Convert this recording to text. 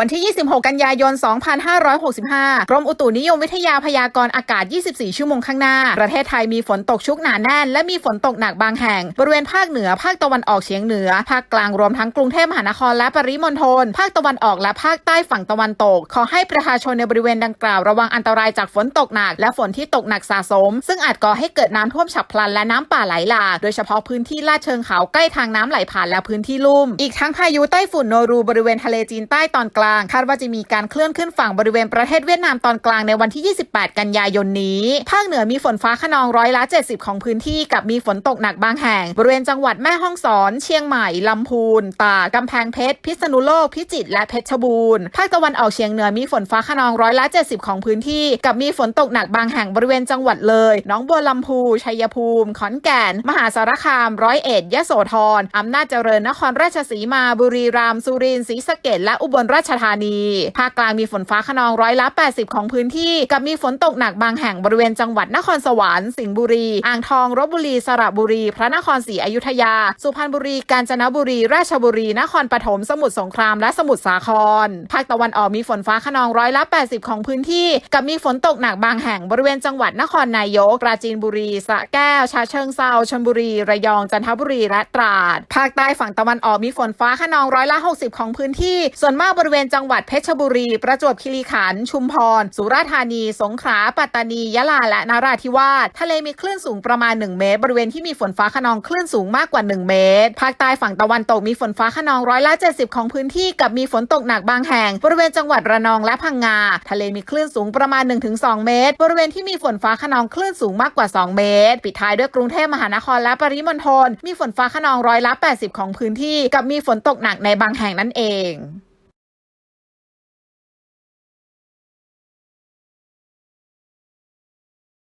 วันที่ 26 กันยายน 2565 กรมอุตุนิยมวิทยาพยากรณ์อากาศ 24 ชั่วโมงข้างหน้า ประเทศไทยมีฝนตกชุกหนาแน่น และมีฝนตกหนักบางแห่ง บริเวณภาคเหนือ ภาคตะวันออกเฉียงเหนือ ภาคกลางรวมทั้งกรุงเทพมหานครและปริมณฑล ภาคตะวันออกและภาคใต้ฝั่งตะวันตก ขอให้ประชาชนในบริเวณดังกล่าวระวังอันตรายจากฝนตกหนัก และฝนที่ตกหนักสะสม ซึ่งอาจก่อให้เกิดน้ำท่วมฉับพลันและน้ำป่าไหลหลากโดยเฉพาะพื้นที่ลาดเชิงเขาใกล้ทางน้ำไหลผ่านและพื้นที่ลุ่ม อีกทั้งพายุไต้ฝุ่นโนรูบริเวณทะเลจีนใต้ตอนกลางคาดว่าจะมีการเคลื่อนขึ้นฝั่งบริเวณประเทศเวียดนามตอนกลางในวันที่ 28 กันยายนนี้ ภาคเหนือมีฝนฟ้าขนองร้อยละ 70 ของพื้นที่กับมีฝนตกหนักบางแห่ง บริเวณจังหวัดแม่ฮ่องสอน เชียงใหม่ ลำพูน ตาก กำแพงเพชร พิษณุโลก พิจิตร และเพชรบูรณ์ ภาคตะวันออกเฉียงเหนือมีฝนฟ้าขนองร้อยละ 70 ของพื้นที่ กับมีฝนตกหนักบางแห่งบริเวณจังหวัดเลยหนองบัวลำพู ชัยภูมิ ขอนแก่น มหาสารคาม ร้อยเอ็ด ยะโสธร อำนาจเจริญ นครราชสีมา บุรีรัมย์ สุรินทร์ ศรีสะเกษและอุบลราชธานี ภาคกลางมีฝนฟ้าขนองร้อยละ 80 ของพื้นที่ กับมีฝนตกหนักบางแห่งบริเวณจังหวัดนครสวรรค์สิงห์บุรี อ่างทองลบบุรี สระบุรี พระนครศรีอยุธยา สุพรรณบุรี กาญจนบุรี ราชบุรี นครปฐม สมุทรสงคราม และสมุทรสาคร ภาคตะวันออกมีฝนฟ้าขนองร้อยละ 80 ของพื้นที่ กับมีฝนตกหนักบางแห่งบริเวณจังหวัดนครนายก ปราจีนบุรี สระแก้ว ชาเชิงเซาชลบุรี ระยอง จันทบุรี และตราด ภาคใต้ฝั่งตะวันออกมีฝนฟ้าขนองร้อยละ 60 ของพื้นที่ ส่วนมากบริเวณจังหวัดเพชรบุรี ประจวบคีรีขันธ์ชุมพร สุราษฎร์ธานี สงขลา ปัตตานี ยะลา และนราธิวาส ทะเลมีคลื่นสูงประมาณ 1 เมตร บริเวณที่มีฝนฟ้าขนองคลื่นสูงมากกว่า 1 เมตร ภาคใต้ฝั่งตะวันตกมีฝนฟ้าขนองร้อยละ 70 ของพื้นที่กับมีฝนตกหนักบางแห่ง บริเวณจังหวัดระนองและพังงา ทะเลมีคลื่นสูงประมาณ 1-2 เมตร บริเวณที่มีฝนฟ้าขนองคลื่นสูงมากกว่า 2 เมตร ปิดท้ายด้วยกรุงเทพมหานครและปริมณฑล มีฝนฟ้าขนองร้อยละ 80 ของพื้นที่ กับมีฝนตกหนักในบางแห่งนั่นเอง